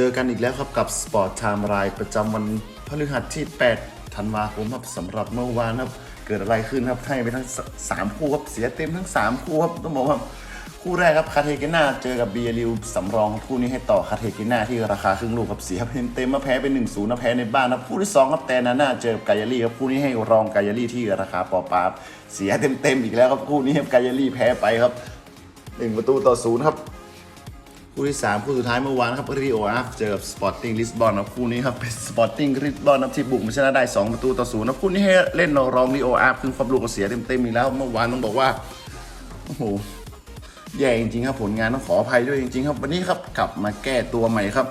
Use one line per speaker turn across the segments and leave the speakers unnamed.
เจอกันอีกแล้วครับกับ Sport Time รายประจำวันพฤหัสที่ 8 ธันวาคมครับสำหรับเมื่อวานครับ เกิดอะไรขึ้นครับให้ไปทั้งสามคู่ครับเสียเต็มทั้ง 3 คู่ครับต้องบอกว่าคู่แรกครับคาเทกิน่าเจอกับเบียริวสำรองคู่นี้ให้ต่อคาเทกิน่าที่ราคาครึ่งลูกครับเสียเต็มๆมาแพ้ไป1นศูนย์มาแพ้ในบ้านครับคู่ที่สองครับแตนาน่าเจอกับกายาลีครับคู่นี้ให้รองกายาลีที่ราคาปอปาบเสียเต็มๆอีกแล้วครับคู่นี้ครับกายาลีแพ้ไปครับหนึ่งประตูต่อศูนย์ครับ คู่ที่ 3 คู่สุดท้ายเมื่อวานครับรีโออาฟเจอกับสปอร์ติ้งลิสบอนครับคู่นี้ครับเป็นสปอร์ติ้งลิสบอนครับที่บุกมาชนะได้ 2 ประตูต่อศูนย์นะคู่นี้ให้เล่นรองรีโออาฟคือความลูกก็เสียเต็มๆอีกแล้ว เมื่อวานต้องบอกว่าโอ้โหแย่จริงๆครับผลงานต้องขออภัยด้วยจริงๆครับ วันนี้ครับกลับมาแก้ตัวใหม่ครับ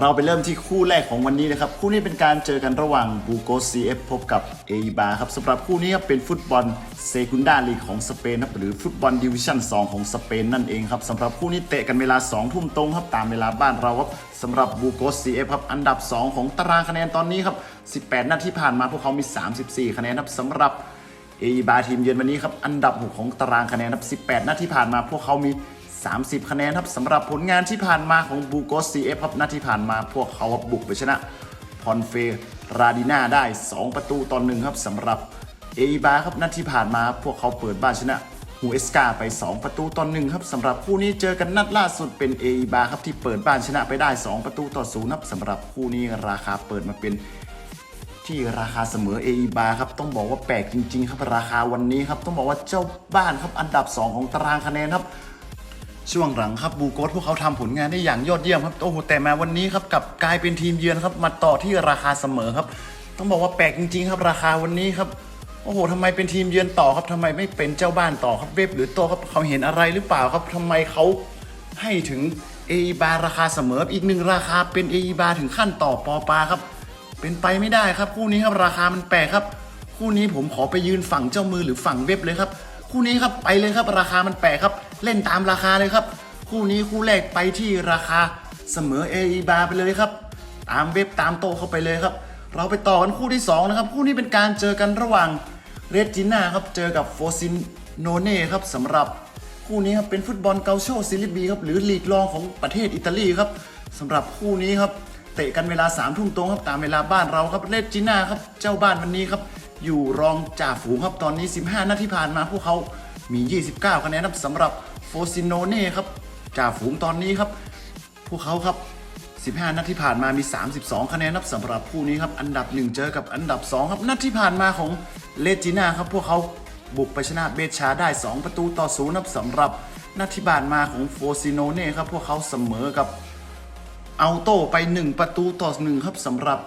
เราไปเริ่มที่คู่แรกของวันนี้นะครับ คู่นี้เป็นการเจอกันระหว่างบูโกซีเอฟพบกับเอบาครับสำหรับคู่นี้เป็นฟุตบอลเซกุนดาลีของสเปนครับหรือฟุตบอลดิวิชั่น 2 ของสเปนนั่นเองครับสำหรับคู่นี้เตะกันเวลา 2 ทุ่มตรงครับตามเวลาบ้านเราครับสำหรับบูโกซีเอฟครับอันดับ 2 ของตารางคะแนนตอนนี้ครับ 18 นัดที่ผ่านมาพวกเขามี 34 คะแนนครับสำหรับเอบาทีมเยือนวันนี้ครับอันดับ 6 ของตารางคะแนนครับ 18 นัดที่ผ่านมาพวกเขามี 30 คะแนนครับสำหรับผลงานที่ผ่านมาของบูโกสซีเอฟครับนัดที่ผ่านมาพวกเขาบุกไปชนะพอนเฟราดิน่าได้ 2 ประตูต่อหนึ่งครับสำหรับเอบาครับนัดที่ผ่านมาพวกเขาเปิดบ้านชนะฮูเอสกาไป 2 ประตูต่อหนึ่งครับสำหรับคู่นี้เจอกันนัดล่าสุดเป็นเอบาครับที่เปิดบ้านชนะไปได้ 2 ประตูต่อศูนย์ครับสำหรับคู่นี้ราคาเปิดมาเป็นที่ราคาเสมอเอบาครับต้องบอกว่าแปลกจริง ๆ ครับราคาวันนี้ครับต้องบอกว่าเจ้าบ้านครับอันดับ 2 ของตารางคะแนนครับ ช่วงหลังครับบูโกสพวกเขาทำผลงานได้อย่างยอดเยี่ยมครับโอ้โหแต่มาวันนี้ครับกับกลายเป็นทีมเยือนครับมาต่อที่ราคาเสมอครับ ต้องบอกว่าแปลกจริงๆครับราคาวันนี้ครับโอ้โหทำไมเป็นทีมเยือนต่อครับทำไมไม่เป็นเจ้าบ้านต่อครับเว็บหรือตัวครับเขาเห็นอะไรหรือเปล่าครับทำไมเขาให้ถึงเอบาราคาเสมออีกหนึ่งราคาเป็นเอบาถึงขั้นต่อปอปาครับ เป็นไปไม่ได้ครับ คู่นี้ครับราคามันแปลกครับ คู่นี้ผมขอไปยืนฝั่งเจ้ามือหรือฝั่งเว็บเลยครับ คู่นี้ครับไปเลยครับราคามันแปลกครับ เล่นตามราคาเลยครับ คู่นี้คู่แรกไปที่ราคาเสมอเอบาร์ไปเลยครับ ตามเว็บตามโตะเข้าไปเลยครับ เราไปต่อกันคู่ที่สองนะครับ คู่นี้เป็นการเจอกันระหว่างเรจิน่าครับเจอกับโฟซินโนเน่ครับสำหรับคู่นี้ครับเป็นฟุตบอลเกาโชซิลิบีครับหรือลีกรองของประเทศอิตาลีครับสำหรับคู่นี้ครับเตะกันเวลา3ามทุ่มตรงครับตามเวลาบ้านเราครับเลจิน่าครับเจ้าบ้านวันนี้ครับอยู่รองจ่าฝูงครับตอนนี้ 15นัดที่ผ่านมาพวกเขามี 29 คะแนนครับสำหรับ ฟซิโนเน่ครับจ่าฝูงตอนนี้ครับ พวกเขาครับ 15 นัดที่ผ่านมามี 32 คะแนนครับสำหรับคู่นี้ครับอันดับ 1 เจอกับอันดับ 2 ครับนัดที่ผ่านมาของเลจิน่าครับพวกเขาบุกไปชนะเบชาได้ 2 ประตูต่อศูนย์ครับสำหรับนัดที่ผ่านมาของโฟซิโนเน่ครับพวกเขาเสมอกับเอาโต้ไป 1 ประตูต่อ1ครับสำหรับ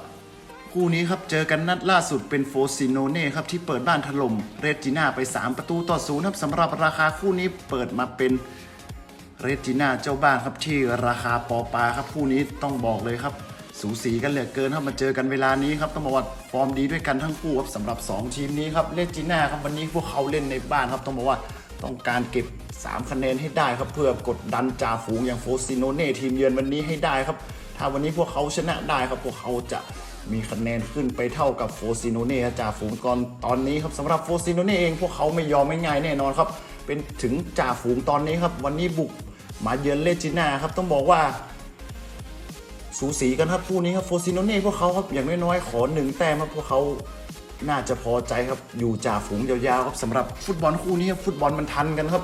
คู่นี้ครับ เจอกันนัดล่าสุดเป็นโฟซิโนเน่ครับ ที่เปิดบ้านถล่มเรจิน่าไป 3 ประตูต่อศูนย์ครับสำหรับราคาคู่นี้เปิดมาเป็นเรจิน่าเจ้าบ้านครับที่ราคาปอปาครับคู่นี้ต้องบอกเลยครับ สูสีกันเหลือเกินครับมาเจอกันเวลานี้ครับต้องบอกว่าฟอร์มดีด้วยกันทั้งคู่ครับสำหรับ 2 ทีมนี้ครับเรจิน่าครับวันนี้พวกเขาเล่นในบ้านครับต้องบอกว่าต้องการเก็บ 3 คะแนนให้ได้ครับเพื่อกดดันจ่าฝูงอย่างโฟซิโนเน่ทีมเยือนวันนี้ให้ได้ครับ ถ้าวันนี้พวกเขาชนะได้ครับพวกเขาจะ มีคะแนนขึ้นไปเท่ากับโฟซิโนเน่จ่าฝูงก่อนตอนนี้ครับสำหรับโฟซิโนเน่เองพวกเขาไม่ยอมไม่ง่ายแน่นอนครับ เป็นถึงจ่าฝูงตอนนี้ครับ วันนี้บุกมาเยือนเลจิน่าครับต้องบอกว่า สูสีกันครับคู่นี้ครับโฟซิโนเน่พวกเขาครับอย่างน้อยๆขอหนึ่งแต้มครับพวกเขาน่าจะพอใจครับอยู่จ่าฝูงยาวๆครับสำหรับฟุตบอลคู่นี้ครับฟุตบอลมันทันกันครับ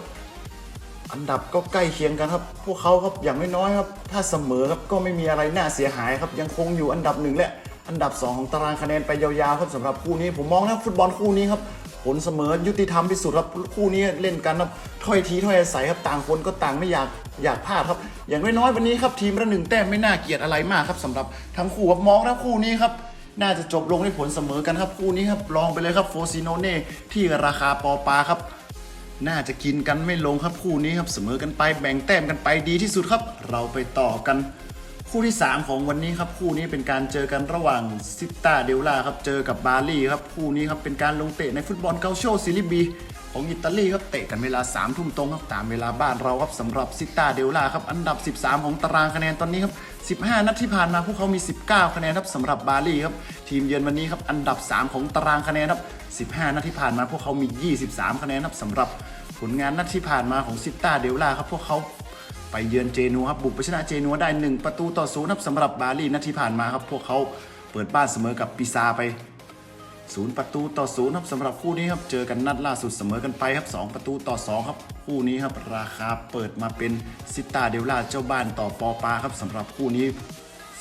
อันดับก็ใกล้เคียงกันครับ พวกเขาครับอย่างน้อยๆครับ ถ้าเสมอครับก็ไม่มีอะไรน่าเสียหายครับยังคงอยู่อันดับหนึ่งแหละ อันดับ 2 ของตารางคะแนนไปยาวๆครับสำหรับคู่นี้ ผมมองนะฟุตบอลคู่นี้ครับผลเสมอยุติธรรมที่สุดครับคู่นี้เล่นกันครับถ้อยทีถ้อยอาศัยครับต่างคนก็ต่างไม่อยากอยากพลาดครับ อย่างน้อยๆวันนี้ครับทีมละหนึ่งแต้มไม่น่าเกลียดอะไรมากครับสำหรับทั้งคู่ครับมองนะคู่นี้ครับน่าจะจบลงด้วยผลเสมอกันครับคู่นี้ครับลองไปเลยครับโฟซิโนเน่ที่ราคาปอปาครับ น่าจะกินกันไม่ลงครับคู่นี้ครับเสมอกันไปแบ่งแต้มกันไปดีที่สุดครับ เราไปต่อกัน คู่ที่ 3 ของวันนี้ครับคู่นี้เป็นการเจอกันระหว่างซิตาเดลล่าครับเจอกับบาลีครับคู่นี้ครับเป็นการลงเตะในฟุตบอลเกาโชซิลิบีของอิตาลีครับเตะกันเวลา3ามทุ่มตรงครับตามเวลาบ้านเราครับสำหรับซิตาเดลล่าครับอันดับ 13 ของตารางคะแนนตอนนี้ครับ15 นัดที่ผ่านมาพวกเขามี 19 คะแนนครับสำหรับบาลีครับทีมเยือนวันนี้ครับอันดับ 3 ของตารางคะแนนครับ15 นัดที่ผ่านมาพวกเขามี 23 คะแนนครับสำหรับผลงานนัดที่ผ่านมาของซิตาเดลล่าครับพวกเขา ไปเยือนเจนัวครับบุกไปชนะเจนัวได้ 1 ประตูต่อศูนย์ครับสำหรับบาลีนัดที่ผ่านมาครับพวกเขาเปิดบ้านเสมอกับปิซาไปศูนย์ประตูต่อศูนย์ครับสำหรับคู่นี้ครับเจอกันนัดล่าสุดเสมอกันไปครับสองประตูต่อสองครับ คู่นี้ครับราคาเปิดมาเป็นซิตาเดลล่าเจ้าบ้านต่อปอปาครับสำหรับคู่นี้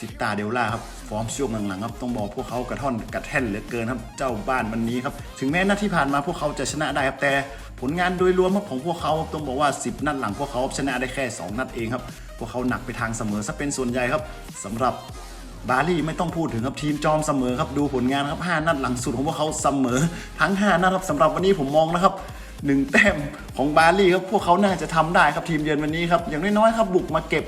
ซิตาเดลล่าครับฟอร์มช่วงหลังๆครับต้องบอกพวกเขากระท่อนกระแท่นเหลือเกินครับเจ้าบ้านวันนี้ครับถึงแม้นัดที่ผ่านมาพวกเขาจะชนะได้ครับแต่ผลงานโดยรวมของพวกเขาต้องบอกว่า 10 นัดหลังพวกเขาชนะได้แค่ 2 นัดเองครับพวกเขาหนักไปทางเสมอซะเป็นส่วนใหญ่ครับสำหรับบาลีไม่ต้องพูดถึงครับทีมจอมเสมอครับดูผลงานครับ5นัดหลังสุดของพวกเขาเสมอทั้ง 5 นัดครับสำหรับวันนี้ผมมองนะครับหนึ่งแต้มของบาลีครับพวกเขาน่าจะทำได้ครับทีมเยือนวันนี้ครับอย่างน้อยๆครับบุกมาเก็บ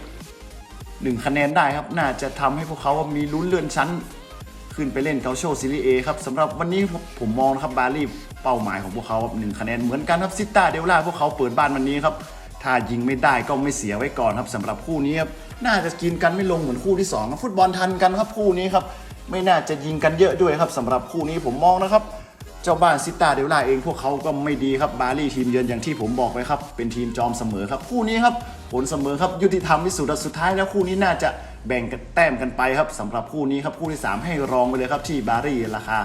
หนึ่งคะแนนได้ครับ น่าจะทำให้พวกเขามีลุ้นเลื่อนชั้น ขึ้นไปเล่นเกาโชซีรีเอครับสำหรับวันนี้ผมมองนะครับบาลีเป้าหมายของพวกเขาหนึ่งคะแนนเหมือนกันครับซิต้าเดลล่าพวกเขาเปิดบ้านวันนี้ครับถ้ายิงไม่ได้ก็ไม่เสียไว้ก่อนครับสำหรับคู่นี้ครับน่าจะกินกันไม่ลงเหมือนคู่ที่สองครับฟุตบอลทันกันครับคู่นี้ครับไม่น่าจะยิงกันเยอะด้วยครับสำหรับคู่นี้ผมมองนะครับเจ้าบ้านซิตาเดลล่าเองพวกเขาก็ไม่ดีครับบาลีทีมเยือนอย่างที่ผมบอกไปครับเป็นทีมจอมเสมอครับคู่นี้ครับ ผลเสมอครับยุติธรรมที่สุดสุดท้ายแล้วคู่นี้น่าจะแบ่งกันแต้มกันไปครับสำหรับคู่นี้ครับคู่ที่ 3 ให้รองไปเลยครับที่บาลีราคา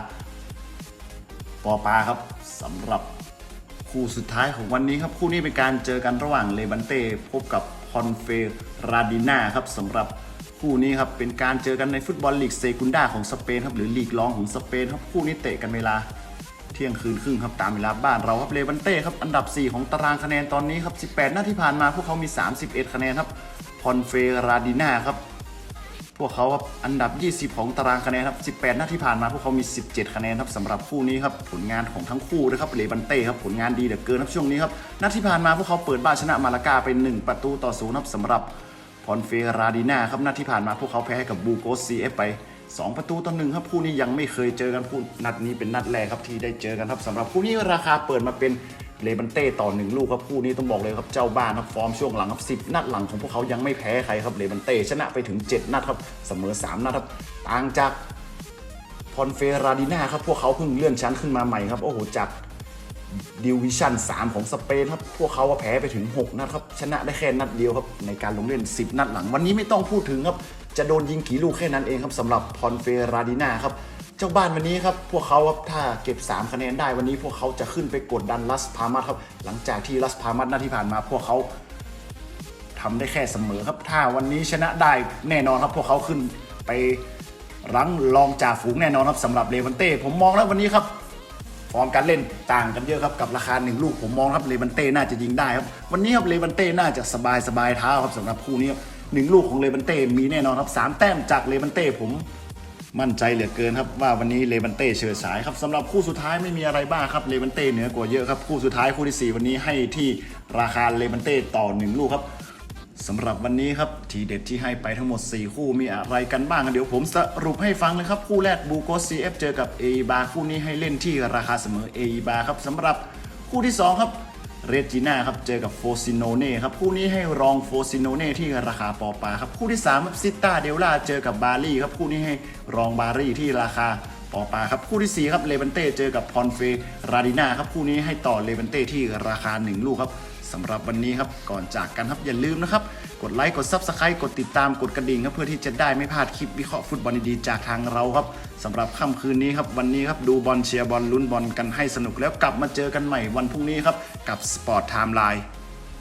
ปอปาครับสำหรับคู่สุดท้ายของวันนี้ครับคู่นี้เป็นการเจอกันระหว่างเลบันเต้พบกับคอนเฟราดิน่าครับสำหรับคู่นี้ครับเป็นการเจอกันในฟุตบอลลีกเซกุนดาของสเปนครับหรือลีกรองของสเปนครับคู่นี้เตะกันเวลา เที่ยงคืนครึ่งครับตามเวลาบ้านเราครับเลวันเต้ครับอันดับ 4 ของตารางคะแนนตอนนี้ครับ 18 หน้าที่ผ่านมาพวกเขามี 31 คะแนนครับพอนเฟราดิน่าครับพวกเขาครับอันดับ 20 ของตารางคะแนนครับ 18 หน้าที่ผ่านมาพวกเขามี 17 คะแนนครับสำหรับคู่นี้ครับผลงานของทั้งคู่นะครับเลบันเต้ครับผลงานดีเหลือเกินครับช่วงนี้ครับนัดที่ผ่านมาพวกเขาเปิดบ้านชนะมาลากาไป 1 ประตูต่อศูนย์ครับสำหรับพอนเฟราดิน่าครับนัดที่ผ่านมาพวกเขาแพ้ให้กับบูโกสซีเอฟไป 2 ประตูต่อหนึ่งครับคู่นี้ยังไม่เคยเจอกันคู่นัดนี้เป็นนัดแรกครับที่ได้เจอกันครับสำหรับคู่นี้ราคาเปิดมาเป็นเลบันเต้ต่อหนึ่งลูกครับคู่นี้ต้องบอกเลยครับเจ้าบ้านครับฟอร์มช่วงหลังครับ10นัดหลังของพวกเขายังไม่แพ้ใครครับเลบันเต้ชนะไปถึง 7 นัดครับเสมอ 3 นัดครับต่างจากพอนเฟราดิน่าครับพวกเขาเพิ่งเลื่อนชั้นขึ้นมาใหม่ครับโอ้โหจากดิวิชั่น 3 ของสเปนครับ พวกเขาาแพ้ไปถึง 6 นัดครับ ชนะได้แค่นัดเดียวครับ ในการลงเล่น 10 นัดหลัง วันนี้ไม่ต้องพูดถึงครับ จะโดนยิงกี่ลูกแค่นั้นเองครับสำหรับพอนเฟราดิน่าครับเจ้าบ้านวันนี้ครับพวกเขาครับถ้าเก็บ 3 คะแนนได้วันนี้พวกเขาจะขึ้นไปกดดันลัสพามัสครับหลังจากที่ลัสพามัสนัดที่ผ่านมาพวกเขาทำได้แค่เสมอครับถ้าวันนี้ชนะได้แน่นอนครับพวกเขาขึ้นไปรั้งรองจ่าฝูงแน่นอนครับสำหรับเลวันเต้ผมมองแล้ววันนี้ครับฟอร์มการเล่นต่างกันเยอะครับกับราคาหนึ่งลูกผมมองครับเลบันเต้น่าจะยิงได้ครับวันนี้ครับเลบันเต้น่าจะสบายสบายเท้าครับสำหรับคู่นี้ครับ หนึ่งลูกของเลบันเต้มีแน่นอนครับสามแต้มจากเลบันเต้ผมมั่นใจเหลือเกินครับว่าวันนี้เลบันเต้เฉิดฉายครับสำหรับคู่สุดท้ายไม่มีอะไรบ้างครับเลบันเต้เหนือกว่าเยอะครับคู่สุดท้ายคู่ที่สี่วันนี้ให้ที่ราคาเลบันเต้ต่อหนึ่งลูกครับสำหรับวันนี้ครับทีเด็ดที่ให้ไปทั้งหมด 4 คู่มีอะไรกันบ้างเดี๋ยวผมสรุปให้ฟังเลยครับ คู่แรกบูโกซีเอฟเจอกับเอบาคู่นี้ให้เล่นที่ราคาเสมอเอบาครับสำหรับคู่ที่ 2 ครับ เรจิน่าครับเจอกับโฟซิโนเน่ครับคู่นี้ให้รองโฟซิโนเน่ที่ราคาปอปาครับคู่ที่3ครับซิต้าเดลล่าเจอกับบารี่ครับคู่นี้ให้รองบารี่ที่ราคาปอปาครับคู่ที่4ครับเลเวนเต้เจอกับพอนเฟราดิน่าครับคู่นี้ให้ต่อเลเวนเต้ที่ราคา 1 ลูกครับสำหรับวันนี้ครับก่อนจากกันครับอย่าลืมนะครับ กดไลค์กด Subscribe กดติดตามกดกระดิ่งครับเพื่อที่จะได้ไม่พลาดคลิปวิเคราะห์ฟุตบอลดีๆจากทางเราครับสำหรับค่ำคืนนี้ครับวันนี้ครับดูบอลเชียร์บอลลุ้นบอลกันให้สนุกแล้วกลับมาเจอกันใหม่วันพรุ่งนี้ครับ กับ Sport Timeline